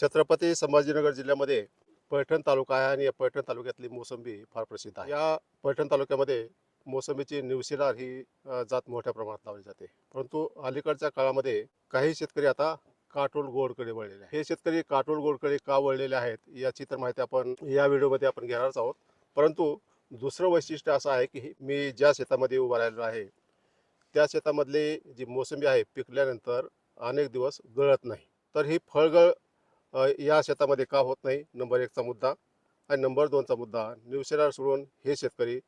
छत्रपती संभाजीनगर जिल्ह्यामध्ये पैठण तालुका आहे आणि या पैठण तालुक्यातली मोसंबी फार प्रसिद्ध आहे. या पैठण तालुक्यामध्ये मोसंबीची न्यूसिलार ही जात मोठ्या प्रमाणात लावली जाते. परंतु अलीकडच्या काळामध्ये काही शेतकरी आता काटोल गोडकडे वळलेले आहेत. हे शेतकरी काटोल गोडकडे का वळलेले आहेत याची तर माहिती आपण या व्हिडिओमध्ये आपण घेणारच आहोत. परंतु दुसरं वैशिष्ट्य असं आहे की मी ज्या शेतामध्ये उभा राहिलेलो आहे त्या शेतामधली जी मोसंबी आहे पिकल्यानंतर अनेक दिवस गळत नाही. तर ही फळगळ या शेतामध्ये का होत नाही? नंबर एकचा मुद्दा. आणि नंबर दोनचा मुद्दा न्यूसेलर सोडून हे शेतकरी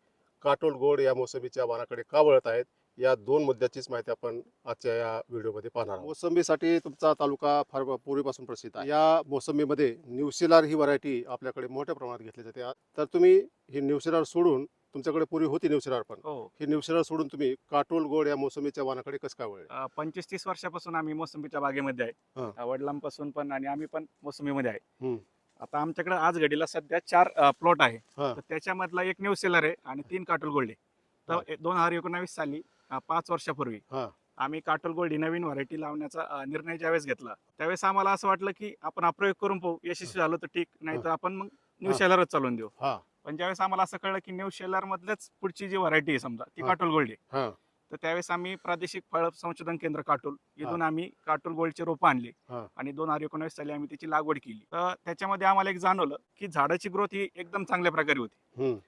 काटोल गोड या मोसंबीच्या वानाकडे का वळत आहेत? या दोन मुद्द्याचीच माहिती आपण आजच्या या व्हिडिओमध्ये पाहणार मोसंबीसाठी तुमचा तालुका फार पूर्वीपासून प्रसिद्ध आहे. या मोसंबीमध्ये न्यूसिलार ही व्हरायटी आपल्याकडे मोठ्या प्रमाणात घेतली जाते. तर तुम्ही ही न्यूसिलार सोडून तुमच्याकडे पूर्वी होती न्यूसेलर पण हो ही न्यूसेलर सोडून तुम्ही काटोल गोड या मोसंबीच्या वाणाकडे कसं काय वळले पंचवीस तीस वर्षापासून आम्ही मोसंबीच्या बागेमध्ये आहे हा. अ, वडिलांपासून पण आणि आम्ही पण मोसंबीमध्ये आहे हम्म. आता आमच्याकडे आज घडीला सध्या चार प्लॉट आहे हा. तर त्याच्यामधला एक न्यू सेलर आहे आणि तीन काटोल गोल्डे हा. तर दोन हजार एकोणावीस साली अ, पाच वर्षापूर्वी हा. आम्ही काटोल गोल्ड ही नवीन व्हरायटी लावण्याचा अ, निर्णय ज्यावेळेस घेतला त्यावेळेस आम्हाला असं वाटलं की आपण हा प्रयोग करून पाहू यशस्वी झालो तर ठीक नाही तर आपण मग न्यू हा. सेलरच चालवून देऊ हा पण ज्यावेळेस आम्हाला असं कळलं की न्यू सेलर मधल्याच पुढची जी व्हरायटी आहे समजा ती हा. काटोल गोल्ड आहे. हा. तर त्यावेळेस आम्ही प्रादेशिक फळ संशोधन केंद्र काटोल इथून आम्ही काटोल गोल्डचे रोपं आणली. हा. आणि दोन हजार एकोणावीस साली आम्ही त्याची लागवड केली. तर त्याच्यामध्ये आम्हाला एक जाणवलं की झाडाची ग्रोथ ही एकदम चांगल्या प्रकारे होती. हम्म.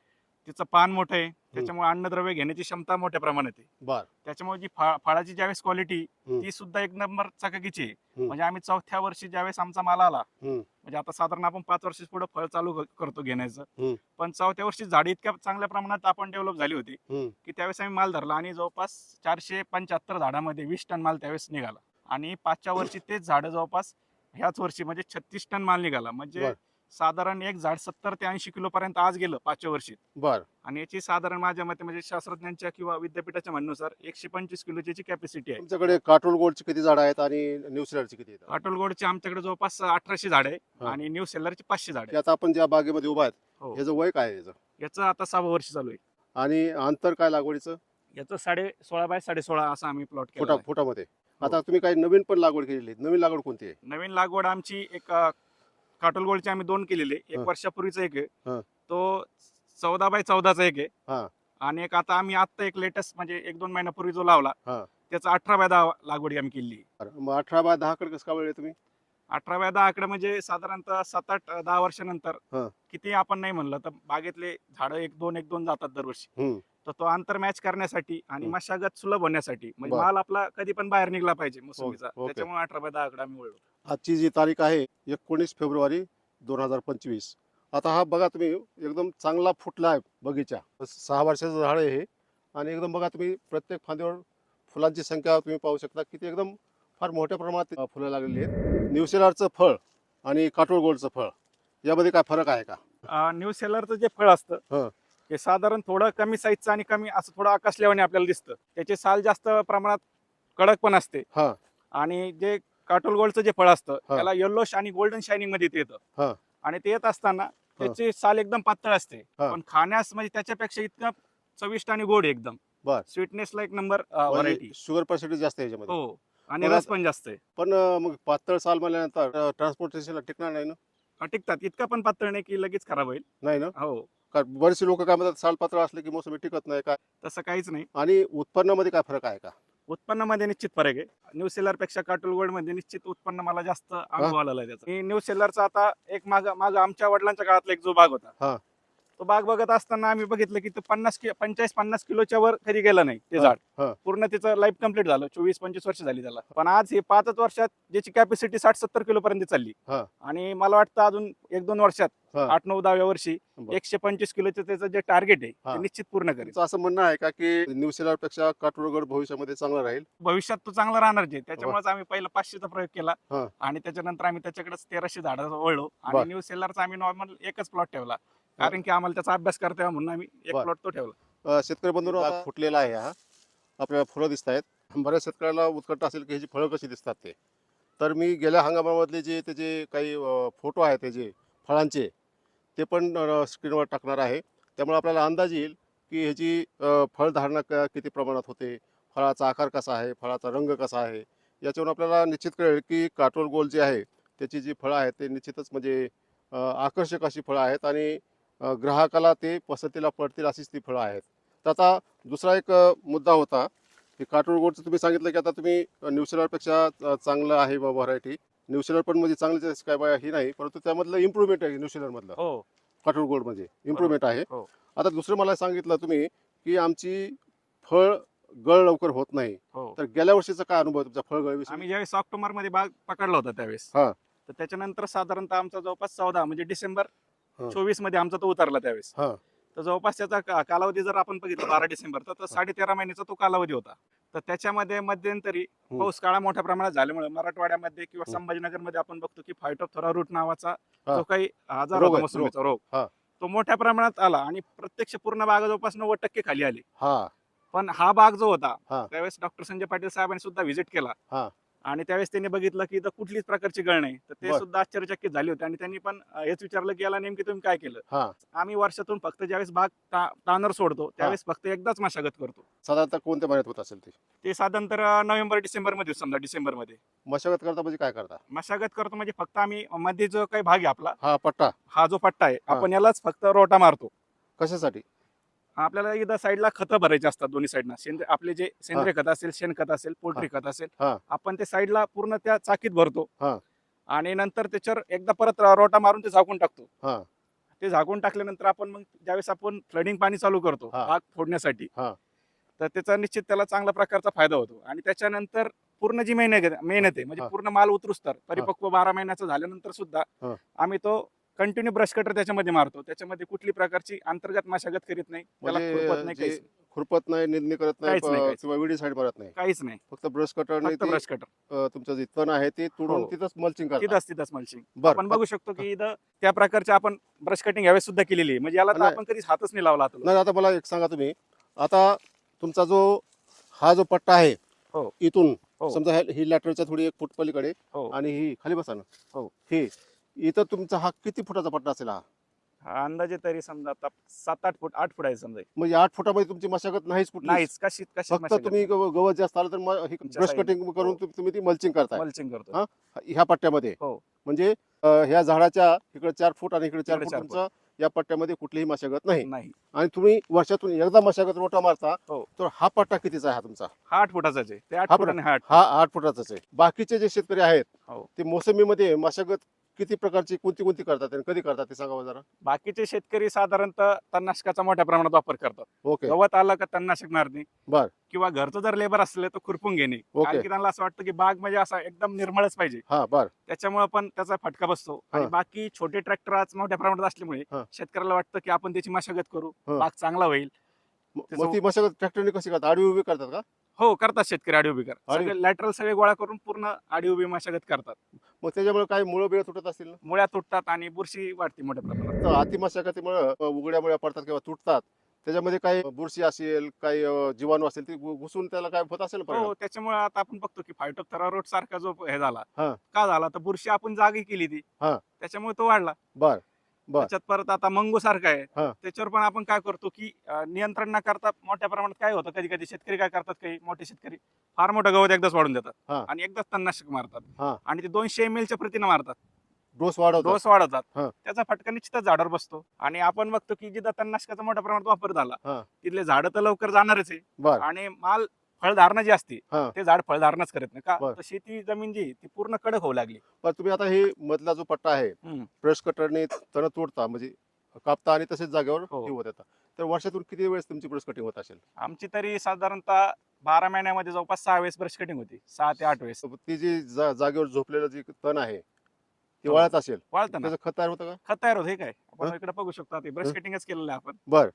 तिचं पान मोठं आहे. त्याच्यामुळे अन्नद्रव्य घेण्याची क्षमता मोठ्या प्रमाणात आहे बर त्याच्यामुळे जी फा- फळाची ज्यावेळेस क्वालिटी हम्म. ती सुद्धा एक नंबर चकाकीची आहे. म्हणजे आम्ही चौथ्या वर्षी ज्यावेळेस आमचा माल आला हम्म. म्हणजे आता साधारण आपण पाच वर्ष पुढे फळ चालू क- करतो घेण्याचं. पण चौथ्या वर्षी झाडे इतक्या चांगल्या प्रमाणात आपण डेव्हलप झाली होती हम्म की त्यावेळेस आम्ही माल धरला आणि जवळपास चारशे पंच्याहत्तर झाडामध्ये वीस टन माल त्यावेळेस निघाला आणि पाचच्या वर्षी तेच झाडं जवळपास ह्याच वर्षी म्हणजे छत्तीस टन माल निघाला म्हणजे बर. साधारण एक झाड सत्तर ते ऐंशी किलो पर्यंत आज गेलं पाचच्या वर्षी. बर. आणि याची साधारण माझ्या मते म्हणजे शास्त्रज्ञांच्या किंवा विद्यापीठाच्या म्हणण्यानुसार एकशे पंचवीस किलोची कॅपॅसिटी आहे. तुमच्याकडे काटोल गोल्डची किती झाडं आहेत आणि न्यूझीलंडची किती आहेत? अटल गोडचे आमच्याकडे जवळपास अठराशे झाड आहे हा. आणि न्यू सेलरचे पाचशे झाड आता आपण ज्या बागेमध्ये उभा आहेत हो. याचं वय काय आहे याचं? याचं आता सहा वर्ष चालू आहे. आणि अंतर काय लागवडीचं? याचं साडे सोळा बाय साडे सोळा असा आम्ही प्लॉट केला फुटा फुटामध्ये. आता तुम्ही काही नवीन पण लागवड केलेली आहे. नवीन लागवड कोणती आहे? नवीन लागवड आमची एक अ, काटोल गोल्डची आम्ही दोन केलेले एक हा. वर्षापूर्वीचा एक आहे हा. तो चौदा बाय चौदाचा एक हा. आहे आणि एक आता आम्ही आता एक लेटेस्ट म्हणजे एक दोन महिन्यापूर्वी जो लावला हा. त्याचा अठरा बाय दहा लागवड आम्ही केली अठरा बाय दहा कडे कसं वळले तुम्ही अठरा बाय दहा आकडे म्हणजे साधारणतः सात आठ दहा वर्षानंतर हा. किती आपण नाही म्हणलं तर बागेतले झाडं एक दोन एक दोन जातात दरवर्षी. तर तो अंतर मॅच करण्यासाठी आणि. मशागत सुलभ होण्यासाठी म्हणजे. माल आपला कधी पण बाहेर निघला पाहिजे मोसंबीचा ओके. त्याच्यामुळे अठरा बाय दहा आकडे आम्ही वळलो आजची जी तारीख आहे एकोणीस फेब्रुवारी दोन हजार पंचवीस. आता हा बघा तुम्ही एकदम चांगला फुटला आहे बगीचा. सहा वर्षाचं झाड आहे हे. आणि एकदम बघा तुम्ही प्रत्येक फांदीवर फुलांची संख्या तुम्ही पाहू शकता किती एकदम फार मोठ्या प्रमाणात फुलं लागलेली आहेत. न्यूसेलरचं फळ आणि काटोळ गोल्डचं फळ यामध्ये काय फरक आहे का? न्यू सेलरचं जे फळ असतं हं. ते साधारण थोडं कमी साईजचं आणि कमी असं थोडं आकाशल्यावाने आपल्याला दिसतं. त्याचे साल जास्त प्रमाणात कडक पण असते. हा. आणि जे काटोल गोल्डचं जे फळ असतं हा. त्याला येल्लोश आणि गोल्डन शायनिंगमध्ये ते हा. येतं आणि ते येत असताना त्याची साल एकदम पातळ असते. हा. पण खाण्यास म्हणजे त्याच्यापेक्षा इतकं चविष्ट आणि गोड आहे एकदम. बर. स्वीटनेसला एक नंबर व्हरायटी शुगर पर्सेंटेज जास्त आहे याच्यामध्ये. हो. आणि रस पण जास्त आहे. पण अ, मग पातळ साल म्हणल्यानंतर ट्रान्सपोर्टेशनला टिकणार नाही ना? टिकतात. इतका पण पातळ नाही की लगेच खराब होईल. नाही ना? हो. बरेचसे लोक काय म्हणतात साल पातळ असले की मोसंबी टिकत नाही काय? तसं काहीच नाही. आणि उत्पन्नामध्ये काय फरक आहे का? उत्पन्नामध्ये निश्चित फरक आहे. न्यू सेलरपेक्षा काटोल गोल्डमध्ये निश्चित उत्पन्न मला जास्त अनुभव आलेला आहे त्याचा. न्यू सेलरचा आता एक माग माग आमच्या वडिलांच्या काळातला एक जो हा. होता. तो बाग बघत असताना आम्ही बघितलं की तो पन्नास कि पंचाळीस पन्नास किलोच्या वर कधी गेलं नाही ते झाड हा. पूर्ण त्याचं लाईफ कंप्लीट झालं चोवीस पंचवीस वर्ष झाली त्याला पण आज हे पाचच वर्षात ज्याची कॅपॅसिटी साठ सत्तर किलो पर्यंत चालली हा. आणि मला वाटतं अजून एक दोन वर्षात हा. आठ नऊ दहाव्या वर्षी बरं. एकशे पंचवीस किलोचं त्याचं जे टार्गेट आहे हा. ते निश्चित पूर्ण करेल तुमचं असं म्हणणं आहे का की न्यूझीलंडपेक्षा काटोळगड भविष्यामध्ये चांगला राहील भविष्यात तो चांगला राहणार जे त्याच्यामुळेच आम्ही पहिला पाचशेचा प्रयोग केला हा. आणि त्याच्यानंतर आम्ही त्याच्याकडे तेराशे झाडाचा वळलो बर. आणि न्यू सेलरचा आम्ही नॉर्मल एकच प्लॉट ठेवला कारण की आम्हाला त्याचा अभ्यास करता यावा म्हणून आम्ही एक बर. प्लॉट तो ठेवला. अ, शेतकरी बंधूंनो आता फुटलेला आहे हा. आपल्याला फुलं दिसत आहेत. बऱ्याच शेतकऱ्याला उत्कट असेल की ह्याची फळं कशी दिसतात ते. तर मी गेल्या हंगामामधले जे त्याचे काही फोटो आहेत त्याचे फळांचे ते पण स्क्रीनवर टाकणार आहे. त्यामुळे आपल्याला अंदाज येईल की ह्याची अ, फळधारणा क- किती प्रमाणात होते? फळाचा आकार कसा आहे? फळाचा रंग कसा आहे? याच्यावरून आपल्याला निश्चित कळेल की काटोल गोल जे आहे त्याची जी फळं आहेत ते निश्चितच म्हणजे अ, आकर्षक अशी फळं आहेत. आणि ग्राहकाला ते पसंतीला पडतील अशीच ती फळं आहेत. तर आता दुसरा एक मुद्दा होता की काटोल गोडचं तुम्ही सांगितलं की आता तुम्ही न्यूझीलंडपेक्षा अ, चांगलं आहे बाबा व्हरायटी न्यूझीलंड पण म्हणजे चांगलीच काय बा ही नाही परंतु त्यामधलं इम्प्रुव्हमेंट आहे न्यूझीलंडमधलं हो. काटोल गोल्ड म्हणजे इम्प्रुव्हमेंट आहे. हो. आता दुसरं मला सांगितलं तुम्ही की आमची फळ गळ लवकर होत नाही. हो. तर गेल्या वर्षीचा काय अनुभव आहे तुमचा फळ गळविषयी? आम्ही ज्यावेळेस ऑक्टोबरमध्ये बाग पकडला होता त्यावेळेस. हा. तर त्याच्यानंतर साधारणतः आमचा जवळपास चौदा म्हणजे डिसेंबर. चोवीसमध्ये आमचा तो उतरला त्यावेळेस हा. तर जवळपास त्याचा कालावधी जर आपण बघितलं बारा डिसेंबर तर तो साडे तेरा महिन्याचा तो कालावधी होता तर त्याच्यामध्ये मध्यंतरी. पाऊस काळा मोठ्या प्रमाणात झाल्यामुळे मराठवाड्यामध्ये किंवा. संभाजीनगरमध्ये आपण बघतो की फायटोथोरा रूट नावाचा. जो काही आजार होता मोसंबीचा रोग. तो मोठ्या प्रमाणात आला आणि प्रत्यक्ष पूर्ण बागा जवळपास नव्वद टक्के खाली आली पण हा बाग जो होता. त्यावेळेस डॉक्टर संजय पाटील साहेबांनी सुद्धा व्हिजिट केला. आणि त्यावेळेस त्यांनी बघितलं की इथं कुठलीच प्रकारची गळ नाही. तर ते बर. सुद्धा आश्चर्यचकित झाले होते आणि त्यांनी पण अं, हेच विचारलं की याला नेमकी तुम्ही काय केलं? हा. आम्ही वर्षातून फक्त ज्यावेळेस बाग ता- तानर सोडतो त्यावेळेस फक्त एकदाच मशागत करतो. साधारणतः कोणत्या महिन्यात होत असेल ते? ते साधारणतः अं, नोव्हेंबर डिसेंबरमध्ये समजा डिसेंबरमध्ये मशागत करता म्हणजे काय करता? मशागत करतो म्हणजे फक्त आम्ही मध्ये जो काही भाग आहे आपला हा पट्टा. हा जो पट्टा आहे हा. आपण यालाच फक्त रोटा मारतो. कशासाठी? आपल्याला इथं साईडला खतं भरायची असतात दोन्ही साईडना सेंद्रिय आपले जे सेंद्रिय खत असेल शेणखत असेल पोल्ट्री खत असेल हा. आपण ते साईडला पूर्ण त्या चाकीत भरतो हा. आणि नंतर त्याच्यावर एकदा परत रोटा मारून ते झाकून टाकतो ते झाकून टाकल्यानंतर आपण मग ज्यावेळेस आपण फ्लडिंग पाणी चालू करतो हा. भाग फोडण्यासाठी हा. तर त्याचा निश्चित त्याला चांगला प्रकारचा फायदा होतो आणि त्याच्यानंतर पूर्ण जी मेहनत मेहनत आहे म्हणजे हा. पूर्ण माल उतरूस तर परिपक्व बारा महिन्याचा झाल्यानंतर सुद्धा हा. आम्ही तो कंटिन्यू ब्रश कटर त्याच्यामध्ये मारतो. त्याच्यामध्ये कुठली प्रकारची अंतर्गत मशागत करीत नाही. त्याला खुरपत म्हणजे नाही जे काहीच खुरपत नाही निंदणी करत नाही काहीच नाही, प- काहीच. किंवा विडी साईड मारत नाही. काहीच नाही. फक्त ब्रश कटरने फक्त ब्रश कटर. तुमचं जे तण आहे ते तुडून हो. तिथंच मल्चिंग करतात तिथंच तिथंच मल्चिंग बरं. आपण बघू शकतो की इथं त्या प्रकारचे आपण ब्रश कटिंग यावेळेस सुद्धा केलेली आहे. म्हणजे याला तर नाही. आपण कधीच हातच नाही लावला आता नाही आता मला एक सांगा तुम्ही. आता तुमचा जो हा जो पट्टा आहे हो. इथून हो. समजा ह्या- ही लॅटरच्या थोडी एक फूट पलीकडे हो. आणि ही खाली बसा ना. हो. ही इथं तुमचा हा किती फुटाचा पट्टा असेल हा? हा अंदाजे तरी समजा आता सात आठ फूट आठ फूट आहे समजा म्हणजे आठ फुटामध्ये तुमची मशागत नाहीच कुठली नाहीच कशी कशी फक्त तुम्ही गव- गवत जास्त आलं तर तुमच्या ब्रश कटिंग करून हो. तुम- तुम्ही ती मल्चिंग करताय. मल्चिंग करतो हा? ह्या पट्ट्यामध्ये. हो. म्हणजे अं, ह्या झाडाच्या इकडे चार फूट आणि इकडे चार इकडे फूट चार तुमचं या पट्ट्यामध्ये कुठलीही मशागत नाही. नाही. आणि तुम्ही वर्षातून एकदा मशागत रोटा मारता हो. तर हा पट्टा कितीचा आहे हा तुमचा? हा आठ फुटाचाच आहे. ते आठ हा फूट आणि हा आठ हा आठ फुटाचाच आहे. बाकीचे जे शेतकरी आहेत हो. ते मोसमीमध्ये मशागत किती प्रकारची कोणती कोणती करतात आणि कधी करतात ते सांगा जरा. बाकीचे शेतकरी साधारणतः तणनाशकाचा मोठ्या प्रमाणात वापर करतात. ओके. गवत आलं का तणनाशक मारणे. बर. किंवा घरचं जर लेबर असलं तर खुरपून घेणे. ओके. कारण की त्यांना असं वाटतं की बाग म्हणजे असा एकदम निर्मळच पाहिजे. हा बर. त्याच्यामुळे पण त्याचा फटका बसतो. आणि हा. बाकी छोटे ट्रॅक्टर आज मोठ्या प्रमाणात असल्यामुळे हा. शेतकऱ्याला वाटतं की आपण त्याची मशागत करू. हा. बाग चांगला होईल. त्याचं- मग ती मशागत ट्रॅक्टरने कशी करतात? आडवी उभी करतात का? हो करतात शेतकरी आडी उभी कर आडी- सगळे लॅटरल सगळे गोळा करून पूर्ण आडी उभी मशागत करतात. मग त्याच्यामुळे काही मुळं बिळं तुटत असतील ना? मुळ्या तुटतात आणि बुरशी वाढते मोठ्या प्रमाणात. तर अति मशागतीमुळे उघड्या मुळ्या पडतात किंवा तुटतात. त्याच्यामध्ये काही बुरशी असेल काही अं, जीवाणू असेल ते घु- घुसून त्याला काय होत असेल परिणाम? हो त्याच्यामुळे आता आपण बघतो की फायटोथेरा रोड सारखा जो हे झाला हा. का झाला? तर बुरशी आपण जागी केली ती. हा. त्याच्यामुळे तो वाढला. बर. बर. त्याच्यात परत आता मंगू सारखा आहे हा. त्याच्यावर पण आपण काय करतो की अं, नियंत्रण न करता मोठ्या प्रमाणात काय होतं कधी कधी शेतकरी काय करतात काही मोठे शेतकरी फार मोठं गवत एकदाच वाढून हा. देतात आणि एकदाच तणनाशक हा. मारतात आणि ते दोनशे एम च्या प्रतीनं मारतात डोस वाढवतात डोस वाढवतात हा. त्याचा फटका निश्चितच झाडावर बसतो आणि आपण बघतो की जिथं तणनाशकाचा मोठ्या प्रमाणात वापर हा. झाला तिथले झाडं तर लवकर जाणारच आहे बर आणि माल फळधारणा जी असते हा. ते झाड फळधारणाच करत नाही का बर. तर शेती जमीन जी आहे, ती पूर्ण कडक होऊ लागली पण तुम्ही आता हे मधला जो पट्टा आहे हम्म. ब्रश कटरने तण तोडता म्हणजे कापता आणि तसेच जागेवर हो. हे होत येतात तर वर्षातून किती वेळेस तुमची ब्रश कटिंग होत असेल आमची तरी साधारणतः बारा महिन्यामध्ये जवळपास सहा वेळेस ब्रश कटिंग होती सहा ते आठ वेळेस ती जी जा- जागेवर झोपलेलं जे तण आहे ते हो. वाळत असेल वाळतं ना त्याचं खत तयार होतं का खत तयार होत हे काय आपण हं? इकडे बघू शकतो ते ब्रश हं? कटिंगच केलेलं आहे आपण बर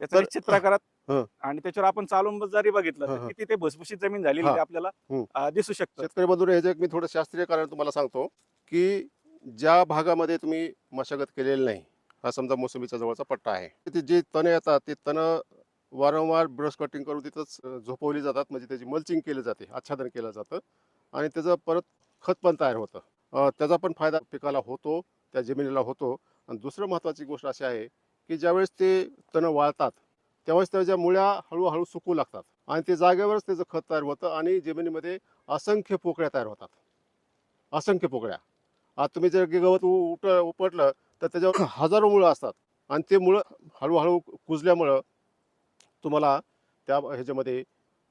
त्याचं तर- निश्चित प्रकारात हं. आणि त्याच्यावर आपण चालून जरी बघितलं हं, तर हं. किती ते भुसभुशीत जमीन झालेली हा. आपल्याला हं. अं, दिसू शकतं शेतकरी बंधू हे एक मी थोडं शास्त्रीय कारण तुम्हाला सांगतो की ज्या भागामध्ये तुम्ही मशागत केलेली नाही हा समजा मोसंबीच्या जवळचा पट्टा आहे ते जे तण येतात ते तण वारंवार ब्रश कटिंग करून तिथंच अं, झोपवली जातात म्हणजे त्याची मल्चिंग केली जाते आच्छादन केलं जातं आणि त्याचं परत खत पण तयार होतं अं, त्याचा पण फायदा पिकाला होतो त्या जमिनीला होतो आणि दुसरं महत्त्वाची गोष्ट अशी आहे की ज्यावेळेस ते तण वाळतात त्यावेळेस त्याच्या मुळ्या हळूहळू सुकू लागतात. आणि ते जागेवरच त्याचं खत तयार होतं आणि जमिनीमध्ये असंख्य पोकळ्या तयार होतात. असंख्य पोकळ्या. आज तुम्ही जर गवत उट उपटलं तर त्याच्यावर हजारो मुळं असतात. आणि ते मुळं हळूहळू कुजल्यामुळं तुम्हाला त्या ह्याच्यामध्ये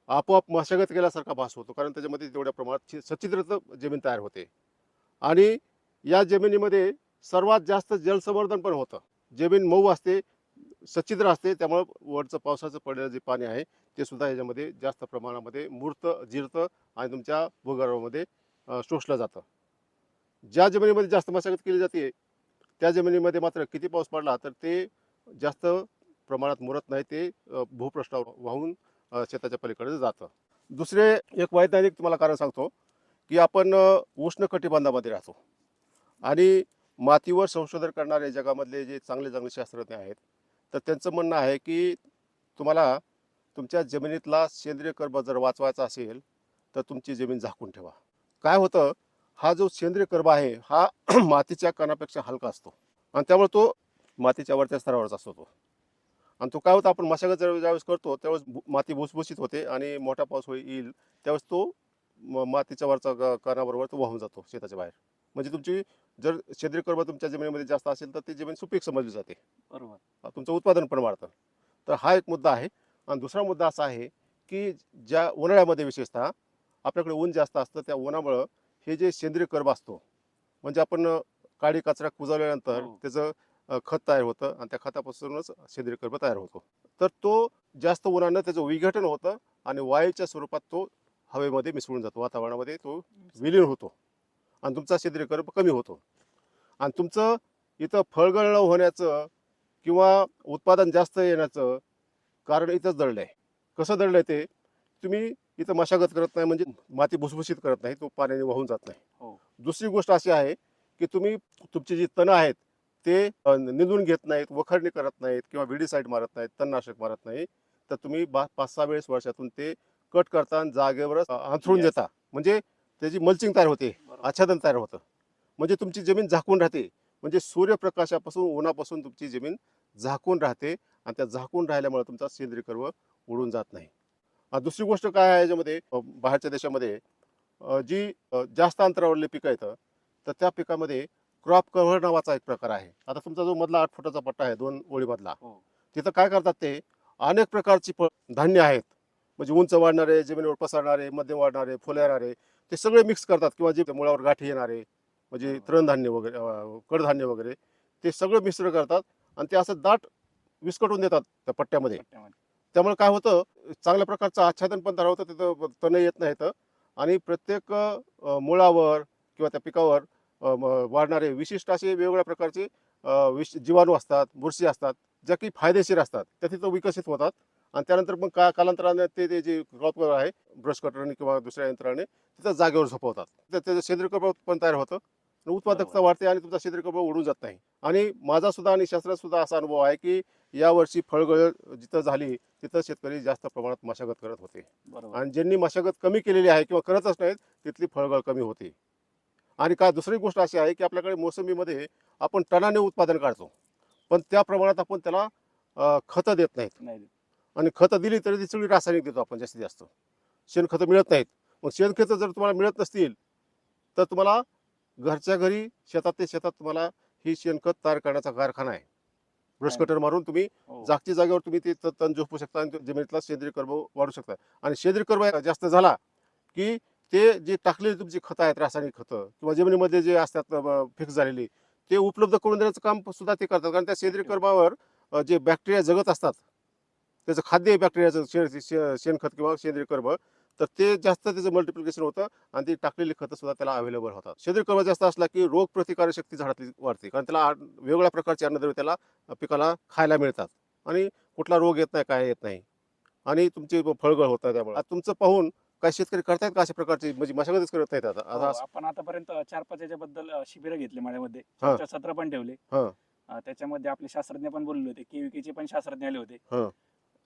आपोआप मशागत केल्यासारखा भास होतो कारण त्याच्यामध्ये तेवढ्या प्रमाणात छि- सच्छिद्र जमीन तयार होते. आणि या जमिनीमध्ये सर्वात जास्त जलसंवर्धन पण होतं. जमीन मऊ असते सच्छिद्र असते त्यामुळं वरचं पावसाचं पडलेलं जे पाणी आहे ते सुद्धा याच्यामध्ये जास्त प्रमाणामध्ये मूर्त जिरतं आणि तुमच्या भूगर्भामध्ये शोषलं जातं. ज्या जमिनीमध्ये जास्त मशागत केली जाते त्या जमिनीमध्ये मात्र किती पाऊस पडला तर ते जास्त प्रमाणात मुरत नाही ते भूपृष्ठावर वाहून शेताच्या पलीकडे जातं. दुसरे एक वैज्ञानिक तुम्हाला कारण सांगतो की आपण उष्ण कटिबंधामध्ये राहतो. आणि मातीवर संशोधन करणारे जगामधले जे चांगले चांगले शास्त्रज्ञ आहेत तर त्यांचं म्हणणं आहे की तुम्हाला तुमच्या जमिनीतला सेंद्रिय कर्ब जर वाचवायचा असेल तर तुमची जमीन झाकून ठेवा. काय होतं हा जो सेंद्रिय कर्ब आहे हा मातीच्या कणापेक्षा हलका असतो आणि त्यामुळे तो मातीच्या वरच्या स्तरावरच असतो तो. आणि तो काय होतं आपण मशागत जर ज्यावेळेस करतो त्यावेळेस माती भुसभुशीत होते आणि मोठा पाऊस होई येईल त्यावेळेस तो म- मातीच्या वरचा कणाबरोबर तो वाहून जातो शेताच्या बाहेर. म्हणजे तुमची जर सेंद्रिय कर्ब तुमच्या जमिनीमध्ये जास्त असेल तर ती जमीन सुपीक समजली जाते. बरोबर. तुमचं उत्पादन पण वाढतं. तर हा एक मुद्दा आहे. आणि दुसरा मुद्दा असा आहे की ज्या उन्हाळ्यामध्ये विशेषतः आपल्याकडे ऊन जास्त असतं त्या उन्हामुळं हे जे सेंद्रिय कर्ब असतो म्हणजे आपण काडी कचरा कुजवल्यानंतर हो. त्याचं खत तयार होतं आणि त्या खतापासूनच सेंद्रिय कर्ब तयार होतो. तर तो जास्त उन्हानं त्याचं विघटन होतं आणि वायूच्या स्वरूपात तो हवेमध्ये मिसळून जातो. वातावरणामध्ये तो विलीन होतो. आणि तुमचा सेंद्रिय कर्ब कमी होतो. आणि तुमचं इथं फळगळ होण्याचं किंवा उत्पादन जास्त येण्याचं कारण इथंच दडलं आहे कसं दडलं आहे ते? तुम्ही इथं मशागत करत नाही म्हणजे माती भुसभुशीत करत नाही तो पाण्याने वाहून जात नाही. हो. दुसरी गोष्ट अशी आहे की तुम्ही तुमची जी तणं आहेत ते निंदून घेत नाहीत वखरणी करत नाहीत किंवा विडीसाईड मारत नाहीत तणनाशक मारत नाही तर तुम्ही बा पाच सहा वेळेस वर्षातून ते कट करता जागेवरच अंथरून. देता. म्हणजे त्याची मल्चिंग तयार होते. आच्छादन तयार होतं. म्हणजे तुमची जमीन झाकून राहते. म्हणजे सूर्यप्रकाशापासून उन्हापासून तुमची जमीन झाकून राहते आणि त्या झाकून राहिल्यामुळे तुमचा सेंद्रिय कर्व उडून जात नाही. आणि दुसरी गोष्ट काय आहे याच्यामध्ये बाहेरच्या देशामध्ये जी जास्त अंतरावरली पिकं येतं तर त्या पिकामध्ये क्रॉप कव्हर नावाचा एक प्रकार आहे. आता तुमचा जो मधला आठ फुटाचा पट्टा आहे दोन ओळीमधला हो. तिथं काय करतात ते अनेक प्रकारची धान्य आहेत. म्हणजे उंच वाढणारे जमिनीवर पसरणारे मध्यम वाढणारे फुले येणारे ते सगळे मिक्स करतात किंवा जे मुळावर गाठी येणारे म्हणजे. तृणधान्य वगैरे कडधान्य वगैरे ते सगळं मिश्र करतात आणि ते असं दाट विस्कटून देतात त्या पट्ट्यामध्ये. त्यामुळे काय होतं चांगल्या प्रकारचं आच्छादन पण तयार होतं तिथं तण येत नाहीत आणि प्रत्येक मुळावर किंवा त्या पिकावर वाढणारे विशिष्ट असे वेगवेगळ्या प्रकारचे विश जीवाणू असतात बुरशी असतात ज्या की फायदेशीर असतात त्या तिथं विकसित होतात आणि त्यानंतर मग का कालांतराने ते ते जे क्रॉप आहे ब्रश कटरने किंवा दुसऱ्या यंत्राने तिथं जागेवर झोपवतात. तर त्याचं सेंद्रिय कर्ब पण तयार होतं. आणि उत्पादकता. वाढते आणि तुमचा सेंद्रिय कर्ब उडून जात नाही. आणि माझा सुद्धा आणि शास्त्रात सुद्धा असा अनुभव आहे की यावर्षी फळगळ जिथं झाली तिथं शेतकरी जास्त प्रमाणात मशागत करत होते. आणि ज्यांनी मशागत कमी केलेली आहे किंवा करतच नाहीत तिथली फळगळ कमी होते. आणि काय दुसरी गोष्ट अशी आहे की आपल्याकडे मोसंबीमध्ये आपण टनाने उत्पादन काढतो. पण त्या प्रमाणात आपण त्याला खतं देत नाहीत. नाही आणि खतं दिली तरी ती सगळी रासायनिक देतो आपण जास्तीत जास्त. शेणखतं मिळत नाहीत. मग शेणखतं जर तुम्हाला मिळत नसतील तर तुम्हाला घरच्या घरी शेतात ते शेतात तुम्हाला ही शेणखत तयार करण्याचा कारखाना आहे. ब्रश आहे. कटर मारून तुम्ही हो. जागच्या जागेवर तुम्ही ते तण झोपू शकता आणि जमिनीतला सेंद्रिय कर्ब वाढू शकता. आणि सेंद्रिय कर्ब जास्त झाला की ते जे टाकलेली तुमची खतं आहेत रासायनिक खतं किंवा जमिनीमध्ये जे असतात फिक्स झालेली ते उपलब्ध करून देण्याचं काम सुद्धा ते करतात. कारण त्या सेंद्रिय कर्बावर अ, जे बॅक्टेरिया जगत असतात त्याचं खाद्य बॅक्टेरियाचं शे शे- शेणखत किंवा सेंद्रिय कर्ब तर ते जास्त त्याचं मल्टिप्लिकेशन होतं आणि ती टाकलेली खतं सुद्धा त्याला अवेलेबल होतात. सेंद्रिय कर्ब जास्त असला की रोग प्रतिकारक शक्ती झाडातली वाढते कारण त्याला वेगवेगळ्या प्रकारचे अन्नद्रव्य त्याला पिकाला खायला मिळतात. आणि कुठला रोग येत नाही काय येत नाही. आणि तुमची फळगळ होत नाही त्यामुळे. तुमचं पाहून काही शेतकरी करतायत का अशा प्रकारची म्हणजे मशागतच करत नाहीत आता? हो, आपण आतापर्यंत चार पाच याच्याबद्दल शिबिरं घेतली माझ्यामध्ये. सत्र पण ठेवले. त्याच्यामध्ये आपले शास्त्रज्ञ पण बोलले होते. केविकेचे पण शास्त्रज्ञ आले होते.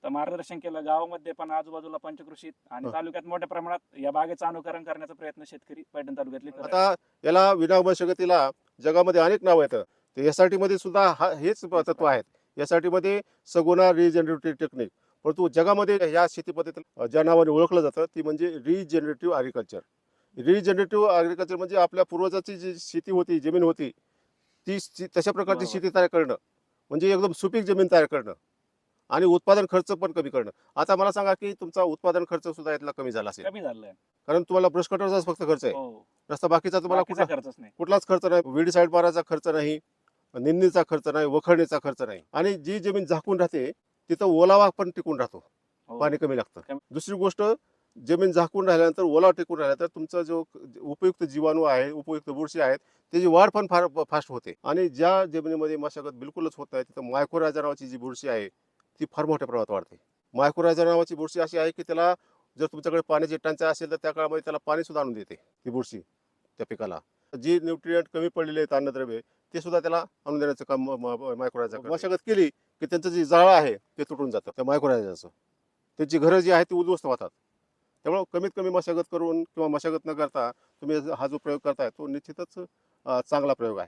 तर मार्गदर्शन केलं. गावामध्ये पण आजूबाजूला पंचकृषीत आणि. तालुक्यात मोठ्या प्रमाणात या बागेचं अनुकरण करण्याचा प्रयत्न शेतकरी पैठण तालुक्यातले करत आहेत. आता याला विना मशागतीला जगामध्ये अनेक नाव आहेत. तर टी मध्ये सुद्धा हा हेच तत्व आहेत. टी मध्ये सगुणा रिजनरेटिव्ह टेक्निक परंतु जगामध्ये ह्या शेती पद्धतीला ज्या नावाने ओळखलं जातं ती म्हणजे रिजनरेटिव्ह ॲग्रिकल्चर रिजनरेटिव्ह ॲग्रिकल्चर म्हणजे आपल्या पूर्वजाची जी शेती होती जमीन होती ती शे- तशा प्रकारची बरोबर. शेती तयार करणं. म्हणजे एकदम सुपीक जमीन तयार करणं. आणि उत्पादन खर्च पण कमी करणं. आता मला सांगा की तुमचा उत्पादन खर्च सुद्धा यातला कमी झाला असेल. कमी झालंय. कारण तुम्हाला ब्रश कटरचाच फक्त खर्च आहे. हो. रस्ता बाकीचा तुम्हाला बाकीचा कुठला खर्चच नाही. कुठलाच खर्च नाही. विडी साईड मारायचा खर्च नाही. निंदीचा खर्च नाही. वखरणीचा खर्च नाही. आणि जी जमीन झाकून राहते तिथं ओलावा पण टिकून राहतो. हो. पाणी कमी लागतं. कमी. दुसरी गोष्ट जमीन झाकून राहिल्यानंतर ओलावा टिकून राहिल्यानंतर तुमचा जो उपयुक्त जीवाणू आहे उपयुक्त बुरशी आहेत त्याची वाढ पण फार फास्ट होते. आणि ज्या जमिनीमध्ये मशागत बिलकुलच होत नाही तिथं मायक्रोरायझा नावाची जी बुरशी आहे ती फार मोठ्या प्रमाणात वाढते. मायक्रोरायझर नावाची बुरशी अशी आहे की त्याला जर तुमच्याकडे पाण्याची टंचाई असेल तर त्या काळामध्ये त्याला पाणी सुद्धा आणून देते ती बुरशी त्या पिकाला. जी न्यूट्रिएंट कमी पडलेले आहेत अन्नद्रव्ये ते सुद्धा त्याला आणून देण्याचं काम मायक्रोरायझर मशागत केली की त्यांचं जे जाळं आहे ते तुटून जातं त्या मायक्रोरायझरचं. त्यांची घरं जी आहेत ती उद्ध्वस्त होतात. त्यामुळं कमीत कमी मशागत करून किंवा मशागत न करता तुम्ही हा जो प्रयोग करताय तो निश्चितच चांगला प्रयोग आहे.